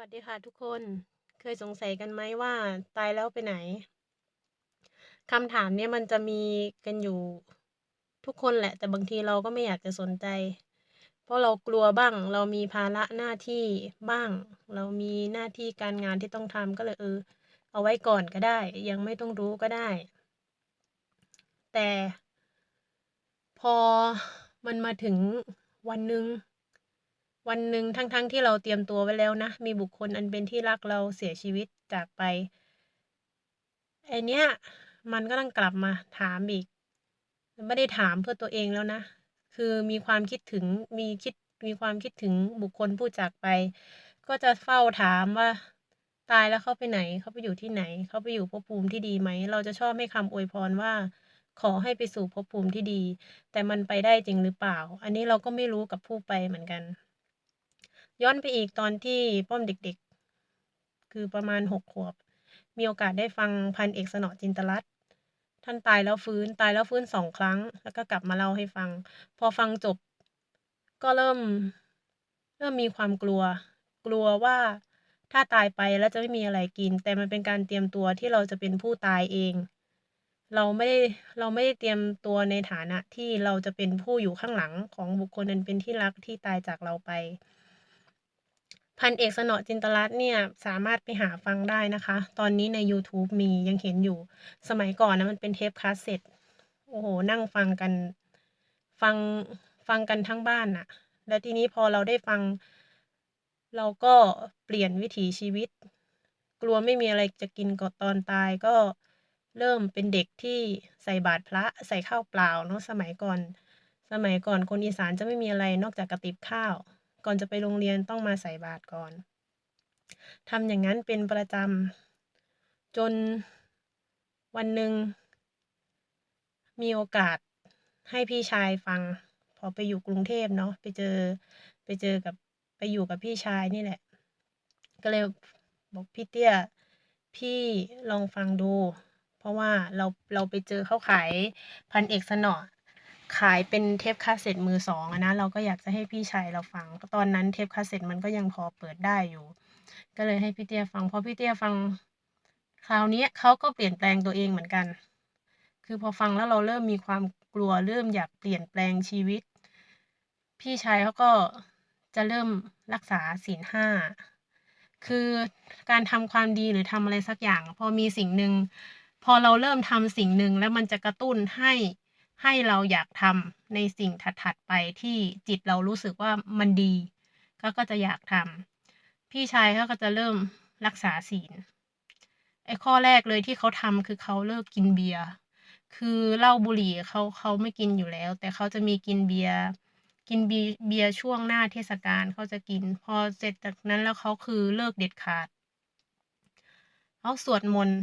วัสดีค่ะทุกคนเคยสงสัยกันไหมว่าตายแล้วไปไหนคำถามเนี้ยมันจะมีกันอยู่ทุกคนแหละ แต่บางทีเราก็ไม่อยากจะสนใจ เพราะเรากลัวบ้าง เรามีภาระหน้าที่บ้าง เรามีหน้าที่การงานที่ต้องทำก็เลยเออ เอาไว้ก่อนก็ได้ ยังไม่ต้องรู้ก็ได้ แต่ พอมันมาถึงวันหนึ่ง วันหนึ่งทั้งๆที่เราเตรียมตัวไว้แล้วนะ มีบุคคลอันเป็นที่รักเราเสียชีวิตจากไปไอเนี้ยมันก็ต้องกลับมาถามอีก ไม่ได้ถามเพื่อตัวเองแล้วนะ คือมีความคิดถึงมีคิดมีความคิดถึงบุคคลผู้จากไป ก็จะเฝ้าถามว่าตายแล้วเขาไปไหน เขาไปอยู่ที่ไหน เขาไปอยู่ภพภูมิที่ดีไหม เราจะชอบให้คำอวยพรว่า ขอให้ไปสู่ภพภูมิที่ดี แต่มันไปได้จริงหรือเปล่า อันนี้เราก็ไม่รู้กับผู้ไปเหมือนกัน ย้อนไปอีกตอนที่ป้อมเด็กๆ คือประมาณหกขวบ มีโอกาสได้ฟังพันเอกสนอจินตรัตท่านตายแล้วฟื้นตายแล้วฟื้นสองครั้ง แล้วก็กลับมาเล่าให้ฟัง พอฟังจบ ก็เริ่ม เริ่มมีความกลัว กลัวว่าถ้าตายไปแล้วจะไม่มีอะไรกิน แต่มันเป็นการเตรียมตัวที่เราจะเป็นผู้ตายเอง เราไม่ได้เราไม่ได้เตรียมตัวในฐานะที่เราจะเป็นผู้อยู่ข้างหลังของบุคคลอันเป็นที่รักที่ตายจากเราไป พันเอกสนอจินตรัตน์เนี่ยสามารถไปหาฟังได้นะคะ ตอนนี้ในยูทูบมียังเห็นอยู่ สมัยก่อนนะมันเป็นเทปคาสเซ็ตโอ้โฮนั่งฟังกัน ฟังฟังกันทั้งบ้านน่ะ แล้วทีนี้พอเราได้ฟัง เราก็เปลี่ยนวิถีชีวิต กลัวไม่มีอะไรจะกินก่อนตอนตายก็เริ่มเป็นเด็กที่ใส่บาตรพระใส่ข้าวเปล่าเนาะสมัยก่อน สมัยก่อนคนอีสานจะไม่มีอะไรนอกจากกระติบข้าว ก่อนจะไปโรงเรียนต้องมาใส่บาตรก่อนทำอย่างงั้นเป็นประจำจนวันหนึ่งมีโอกาสให้พี่ชายฟัง พอไปอยู่กรุงเทพเนาะไปเจอไปเจอกับไปอยู่กับพี่ชายนี่แหละ ก็เลยบอกพี่เตี้ยพี่ลองฟังดู เพราะว่าเราเราไปเจอเขาขายพันเอกสนอ ขายเป็นเทปคาสเซ็ตมือสองอะนะเราก็อยากจะให้พี่ชายเราฟังตอนนั้นเทปคาสเซ็ตมันก็ยังพอเปิดได้อยู่ ก็เลยให้พี่เตี้ยฟังพอพี่เตี้ยฟัง คราวนี้เขาก็เปลี่ยนแปลงตัวเองเหมือนกัน คือพอฟังแล้วเราเริ่มมีความกลัวเริ่มอยากเปลี่ยนแปลงชีวิต พี่ชายเขาก็จะเริ่มรักษาศีล5คือการทำความดีหรือทำอะไรสักอย่าง พอมีสิ่งหนึ่งพอเราเริ่มทำสิ่งหนึ่งแล้วมันจะกระตุ้นให้ ให้เราอยากทำในสิ่งถัดๆไปที่จิตเรารู้สึกว่ามันดีเขาก็จะอยากทำพี่ชายเขาก็จะเริ่มรักษาศีลไอ้ข้อแรกเลยที่เขาทำคือเขาเลิกกินเบียร์คือเหล้าบุหรี่เขาเขาไม่กินอยู่แล้ว แต่เขาจะมีกินเบียร์กินบีเบียร์ช่วงหน้าเทศกาลเขาจะกิน พอเสร็จจากนั้นแล้วเขาคือเลิกเด็ดขาดเขาสวดมนต์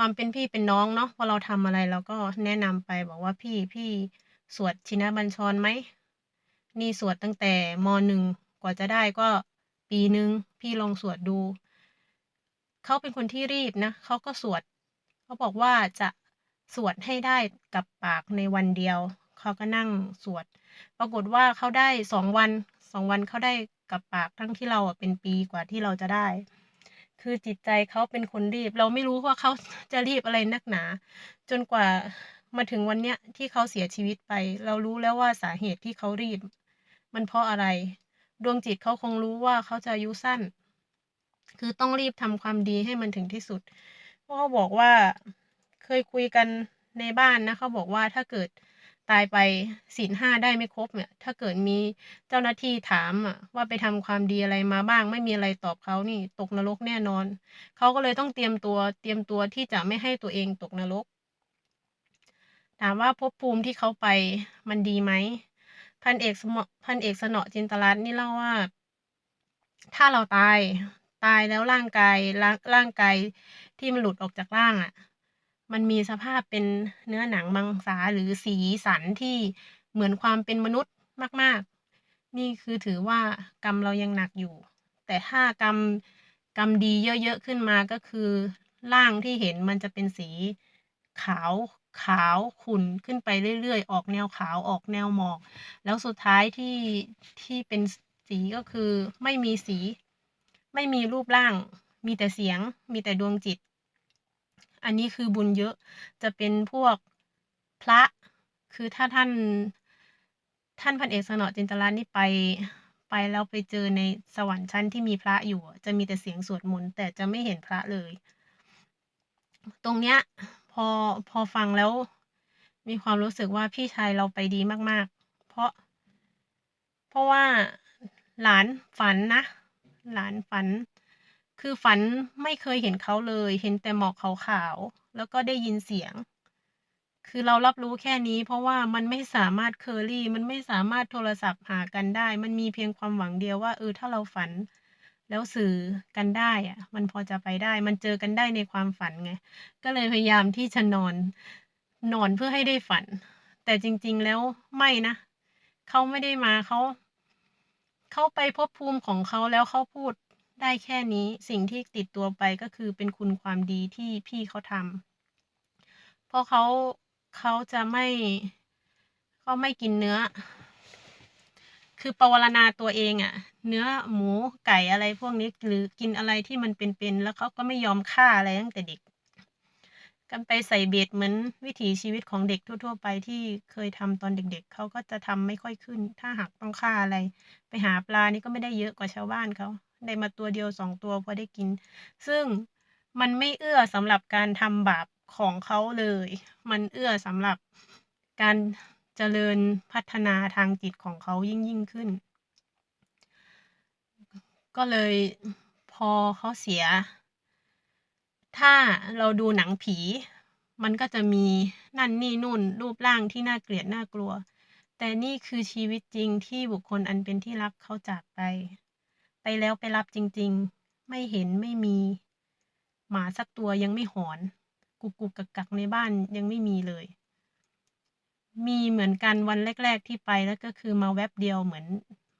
ความเป็นพี่เป็นน้องเนาะพอเราทำอะไรเราก็แนะนำไปบอกว่าพี่พี่สวดชินบัญชรไหมนี่สวดตั้งแต่ม.1กว่าจะได้ก็ปีหนึ่งพี่ลองสวดดู เขาเป็นคนที่รีบนะเขาก็สวดเขาบอกว่าจะสวดให้ได้กับปากในวันเดียว เขาก็นั่งสวด ปรากฏว่าเขาได้2วัน2วันเขาได้กับปากทั้งที่เราเป็นปีกว่าที่เราจะได้ คือจิตใจเขาเป็นคนรีบ เราไม่รู้ว่าเขาจะรีบอะไรนักหนา จนกว่ามาถึงวันเนี้ยที่เขาเสียชีวิตไป เรารู้แล้วว่าสาเหตุที่เขารีบ มันเพราะอะไร ดวงจิตเขาคงรู้ว่าเขาจะอายุสั้น คือต้องรีบทำความดีให้มันถึงที่สุดเพราะเขาบอกว่าเคยคุยกันในบ้านนะเขาบอกว่าถ้าเกิด ตายไปศีล5ได้ไม่ครบเนี่ย ถ้าเกิดมีเจ้าหน้าที่ถามอะ ว่าไปทำความดีอะไรมาบ้าง ไม่มีอะไรตอบเขานี่ตกนรกแน่นอน เขาก็เลยต้องเตรียมตัวเตรียมตัวที่จะไม่ให้ตัวเองตกนรก ถามว่าภพภูมิที่เขาไปมันดีไหมพันเอกสมพันเอกสนอจินตรัตนี่เล่าว่า ถ้าเราตายตายแล้วร่างกายร่างร่างกายที่มันหลุดออกจากร่างอะ มันมีสภาพเป็นเนื้อหนังมังสาหรือสีสันที่เหมือนความเป็นมนุษย์มาก ๆ นี่คือถือว่ากรรมเรายังหนักอยู่ แต่ถ้ากรรมกรรมดีเยอะ ๆ ขึ้นมาก็คือร่างที่เห็นมันจะเป็นสีขาวขาวขุ่นขึ้นไปเรื่อยๆ ออกแนวขาวออกแนวหมอก แล้วสุดท้ายที่ที่เป็นสีก็คือไม่มีสี ไม่มีรูปร่าง มีแต่เสียง มีแต่ดวงจิต อันนี้คือบุญเยอะจะเป็นพวกพระ คือถ้าท่านท่านพันเอกสนอจินตรานี่ไปไปแล้วไปเจอในสวรรค์ชั้นที่มีพระอยู่ จะมีแต่เสียงสวดมนต์แต่จะไม่เห็นพระเลย ตรงเนี้ยพอพอฟังแล้วมีความรู้สึกว่าพี่ชายเราไปดีมาก ๆ เพราะ เพราะว่าหลานฝันนะ หลานฝัน คือฝันไม่เคยเห็นเขาเลย เห็นแต่หมอกขาวๆ แล้วก็ได้ยินเสียง คือเรารับรู้แค่นี้ เพราะว่ามันไม่สามารถ query มันไม่สามารถโทรศัพท์หากันได้ มันมีเพียงความหวังเดียวว่าเออถ้าเราฝันแล้วสื่อกันได้อะมันพอจะไปได้ มันเจอกันได้ในความฝันไง ก็เลยพยายามที่จะนอน นอนเพื่อให้ได้ฝัน แต่จริง ๆ แล้วไม่นะ เขาไม่ได้มาเขา เขาไปภพภูมิของเขาแล้วเขาพูด ได้แค่นี้สิ่งที่ติดตัวไปก็คือเป็นคุณความดีที่พี่เขาทำเพราะเขาเขาจะไม่เขาไม่กินเนื้อ คือปวารณาตัวเองอะเนื้อหมูไก่อะไรพวกนี้หรือกินอะไรที่มันเป็นๆแล้วเขาก็ไม่ยอมฆ่าอะไรตั้งแต่เด็กกันไปใส่เบสเหมือนวิถีชีวิตของเด็กทั่ว ๆ ไปที่เคยทำตอนเด็กๆเขาก็จะทำไม่ค่อยขึ้น ถ้าหากต้องฆ่าอะไร ไปหาปลานี่ก็ไม่ได้เยอะกว่าชาวบ้านเขา ได้มาตัวเดียว2ตัวพอได้กิน ซึ่งมันไม่เอื้อสำหรับการทำบาปของเขาเลย มันเอื้อสำหรับการเจริญพัฒนาทางจิตของเขายิ่งๆขึ้น ก็เลยพอเขาเสีย ถ้าเราดูหนังผี มันก็จะมีนั่นนี่นู่น รูปร่างที่น่าเกลียดน่ากลัว แต่นี่คือชีวิตจริงที่บุคคลอันเป็นที่รักเขาจากไป แล้วไปรับจริง ๆ ไม่เห็นไม่มี หมาสักตัวยังไม่หอน กุกๆกักในบ้านยังไม่มีเลย มีเหมือนกันวันแรก ๆที่ไปแล้วก็คือมาแวบเดียวเหมือน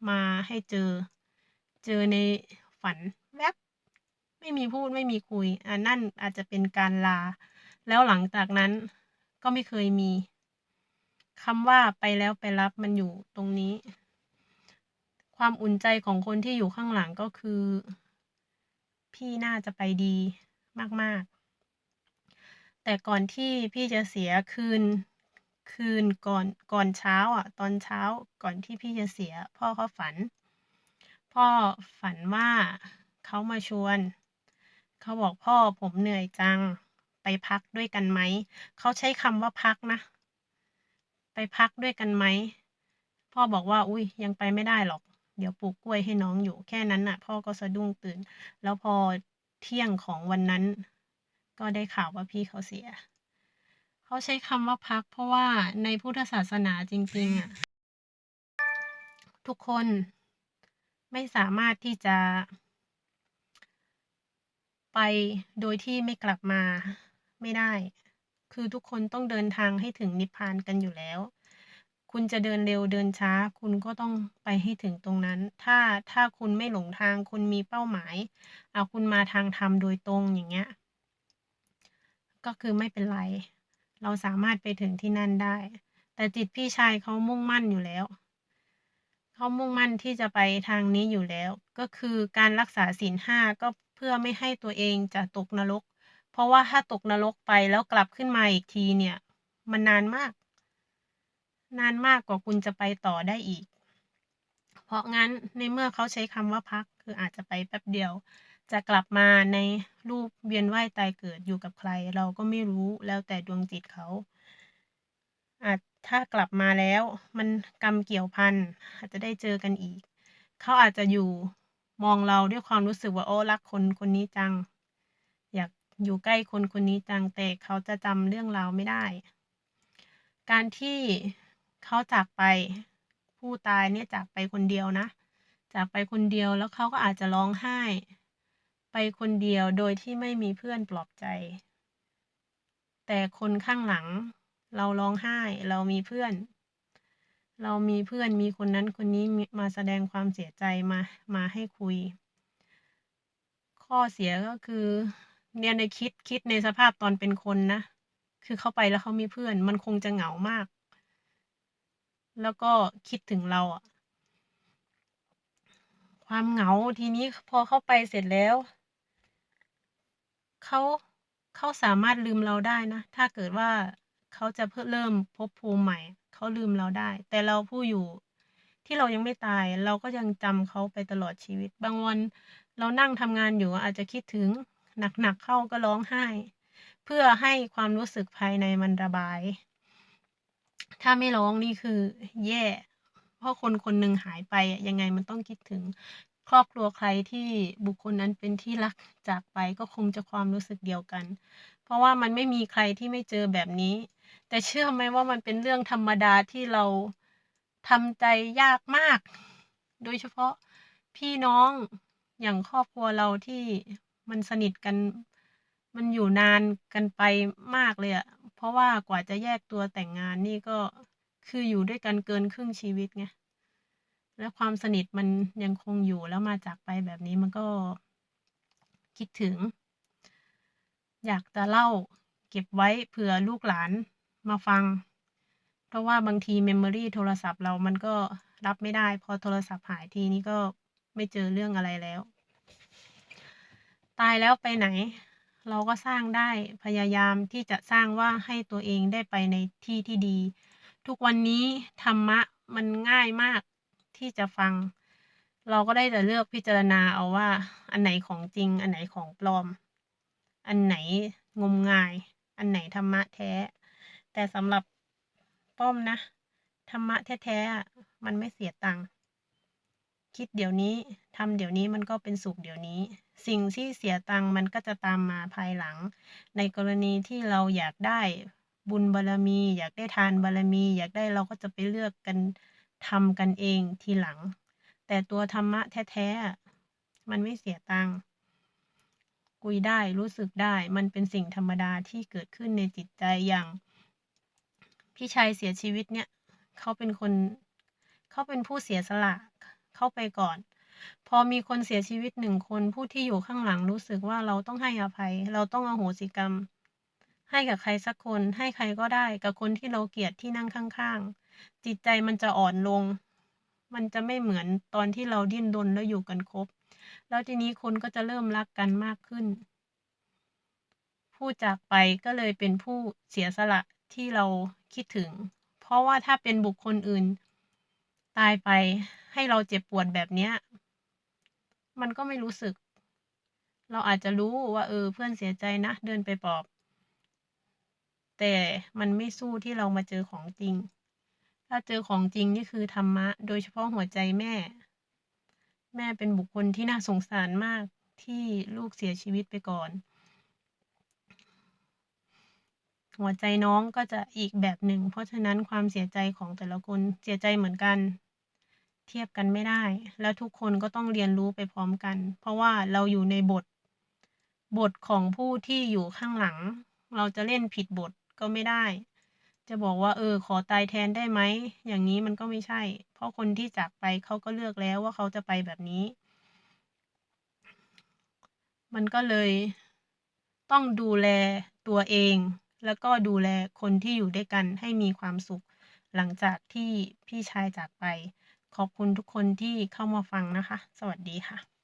มาให้เจอ เจอในฝันแวบไม่มีพูดไม่มีคุยอานั่นอาจจะเป็นการลา แล้วหลังจากนั้นก็ไม่เคยมีคำว่าไปแล้วไปรับมันอยู่ตรงนี้ ความอุ่นใจของคนที่อยู่ข้างหลังก็คือ พี่น่าจะไปดีมากๆ แต่ก่อนที่พี่จะเสียคืนคืนก่อนก่อนเช้าอะ ตอนเช้าก่อนที่พี่จะเสีย พ่อเขาฝัน พ่อฝันว่าเขามาชวน เขาบอก"พ่อผมเหนื่อยจัง ไปพักด้วยกันไหม?"เขาใช้คำว่าพักนะ ไปพักด้วยกันไหม พ่อบอกว่า"อุ๊ยยังไปไม่ได้หรอก เดี๋ยวปลูกกล้วยให้น้องอยู่"แค่นั้นน่ะ พ่อก็สะดุ้งตื่น แล้วพอเที่ยงของวันนั้น ก็ได้ข่าวว่าพี่เขาเสีย เขาใช้คำว่าพัก เพราะว่าในพุทธศาสนาจริง ๆ อะ ทุกคนไม่สามารถที่จะ ไปโดยที่ไม่กลับมาไม่ได้ คือทุกคนต้องเดินทางให้ถึงนิพพานกันอยู่แล้ว คุณจะเดินเร็วเดินช้า คุณก็ต้องไปให้ถึงตรงนั้น ถ้าถ้าคุณไม่หลงทาง คุณมีเป้าหมายเอาคุณมาทางธรรมโดยตรงอย่างเงี้ย ก็คือไม่เป็นไร เราสามารถไปถึงที่นั่นได้ แต่จิตพี่ชายเขามุ่งมั่นอยู่แล้วเขามุ่งมั่นที่จะไปทางนี้อยู่แล้ว ก็คือการรักษาศีล5ก็เพื่อไม่ให้ตัวเองจะตกนรก เพราะว่าถ้าตกนรกไปแล้วกลับขึ้นมาอีกทีเนี่ย มันนานมาก นานมากกว่าคุณจะไปต่อได้อีก เพราะงั้นในเมื่อเขาใช้คำว่าพัก คืออาจจะไปแป๊บเดียว จะกลับมาในรูปเวียนว่ายตายเกิดอยู่กับใคร เราก็ไม่รู้แล้วแต่ดวงจิตเขาอาจถ้ากลับมาแล้วมันกรรมเกี่ยวพันอาจจะได้เจอกันอีก เขาอาจจะอยู่มองเราด้วยความรู้สึกว่าโอ้รักคนคนนี้จัง อยากอยู่ใกล้คนคนนี้จังแต่เขาจะจำเรื่องเราไม่ได้ การที่ เขาจากไป ผู้ตายเนี่ยจากไปคนเดียวนะ จากไปคนเดียวแล้วเขาก็อาจจะร้องไห้ ไปคนเดียวโดยที่ไม่มีเพื่อนปลอบใจ แต่คนข้างหลัง เราร้องไห้เรามีเพื่อน เรามีเพื่อนมีคนนั้นคนนี้มาแสดงความเสียใจมามาให้คุย ข้อเสียก็คือเนี่ยในคิดคิดในสภาพตอนเป็นคนนะ คือเขาไปแล้วเขามีเพื่อน มันคงจะเหงามาก แล้วก็คิดถึงเราอะความเหงาทีนี้พอเข้าไปเสร็จแล้ว เขาเขาสามารถลืมเราได้นะ ถ้าเกิดว่าเขาจะเพิ่เริ่มภพภูมิใหม่ เขาลืมเราได้ แต่เราผู้อยู่ที่เรายังไม่ตาย เราก็ยังจำเขาไปตลอดชีวิต บางวันเรานั่งทำงานอยู่อาจจะคิดถึงหนักๆเข้าก็ร้องไห้ เพื่อให้ความรู้สึกภายในมันระบาย ถ้าไม่ร้องนี่คือแย่ เพราะคนคนหนึ่งหายไปอะยังไงมันต้องคิดถึงครอบครัวใครที่บุคคลนั้นเป็นที่รักจากไปก็คงจะความรู้สึกเดียวกัน เพราะว่ามันไม่มีใครที่ไม่เจอแบบนี้ แต่เชื่อไหมว่ามันเป็นเรื่องธรรมดาที่เราทำใจยากมาก โดยเฉพาะพี่น้องอย่างครอบครัวเราที่มันสนิทกัน มันอยู่นานกันไปมากเลยอะ เพราะว่ากว่าจะแยกตัวแต่งงานนี่ก็คืออยู่ด้วยกันเกินครึ่งชีวิตไง และความสนิทมันยังคงอยู่แล้วมาจากไปแบบนี้มันก็คิดถึง อยากจะเล่าเก็บไว้เผื่อลูกหลานมาฟัง เพราะว่าบางที memory โทรศัพท์เรามันก็รับไม่ได้ พอโทรศัพท์หายทีนี้ก็ไม่เจอเรื่องอะไรแล้ว ตายแล้วไปไหน เราก็สร้างได้พยายามที่จะสร้างว่าให้ตัวเองได้ไปในที่ที่ดี ทุกวันนี้ธรรมะมันง่ายมากที่จะฟัง เราก็ได้แต่เลือกพิจารณาเอาว่า อันไหนของจริง อันไหนของปลอม อันไหนงมงาย อันไหนธรรมะแท้ แต่สำหรับป้อมนะ ธรรมะแท้ๆมันไม่เสียตังค์ คิดเดี๋ยวนี้ทำเดี๋ยวนี้มันก็เป็นสุขเดี๋ยวนี้ สิ่งที่เสียตังมันก็จะตามมาภายหลัง ในกรณีที่เราอยากได้บุญบารมี อยากได้ทานบารมี อยากได้เราก็จะไปเลือกกันทำกันเองทีหลัง แต่ตัวธรรมะแท้ๆมันไม่เสียตังคุยได้รู้สึกได้มันเป็นสิ่งธรรมดาที่เกิดขึ้นในจิตใจอย่าง พี่ชายเสียชีวิตเนี่ย เขาเป็นคน เขาเป็นผู้เสียสละ เขาไปก่อน พอมีคนเสียชีวิต1คนผู้ที่อยู่ข้างหลังรู้สึกว่าเราต้องให้อภัย เราต้องอโหสิกรรม ให้กับใครสักคน ให้ใครก็ได้ กับคนที่เราเกลียดที่นั่งข้างๆ จิตใจมันจะอ่อนลง มันจะไม่เหมือนตอนที่เราดิ้นรนแล้วอยู่กันครบ แล้วทีนี้คนก็จะเริ่มรักกันมากขึ้น ผู้จากไปก็เลยเป็นผู้เสียสละที่เราคิดถึง เพราะว่าถ้าเป็นบุคคลอื่น ตายไปให้เราเจ็บปวดแบบเนี้ย มันก็ไม่รู้สึก เราอาจจะรู้ว่า เออ เพื่อนเสียใจนะ เดินไปปลอบ แต่มันไม่สู้ที่เรามาเจอของจริง ถ้าเจอของจริงนี่คือธรรมะ โดยเฉพาะหัวใจแม่ แม่เป็นบุคคลที่น่าสงสารมากที่ลูกเสียชีวิตไปก่อน หัวใจน้องก็จะอีกแบบหนึ่ง เพราะฉะนั้นความเสียใจของแต่ละคนเสียใจเหมือนกัน เทียบกันไม่ได้ แล้วทุกคนก็ต้องเรียนรู้ไปพร้อมกัน เพราะว่าเราอยู่ในบท บทของผู้ที่อยู่ข้างหลัง เราจะเล่นผิดบทก็ไม่ได้ จะบอกว่า เออ ขอตายแทนได้ไหม อย่างงี้มันก็ไม่ใช่ เพราะคนที่จากไปเขาก็เลือกแล้วว่าเขาจะไปแบบนี้ มันก็เลยต้องดูแลตัวเอง แล้วก็ดูแลคนที่อยู่ด้วยกันให้มีความสุข หลังจากที่พี่ชายจากไป ขอบคุณทุกคนที่เข้ามาฟังนะคะ สวัสดีค่ะ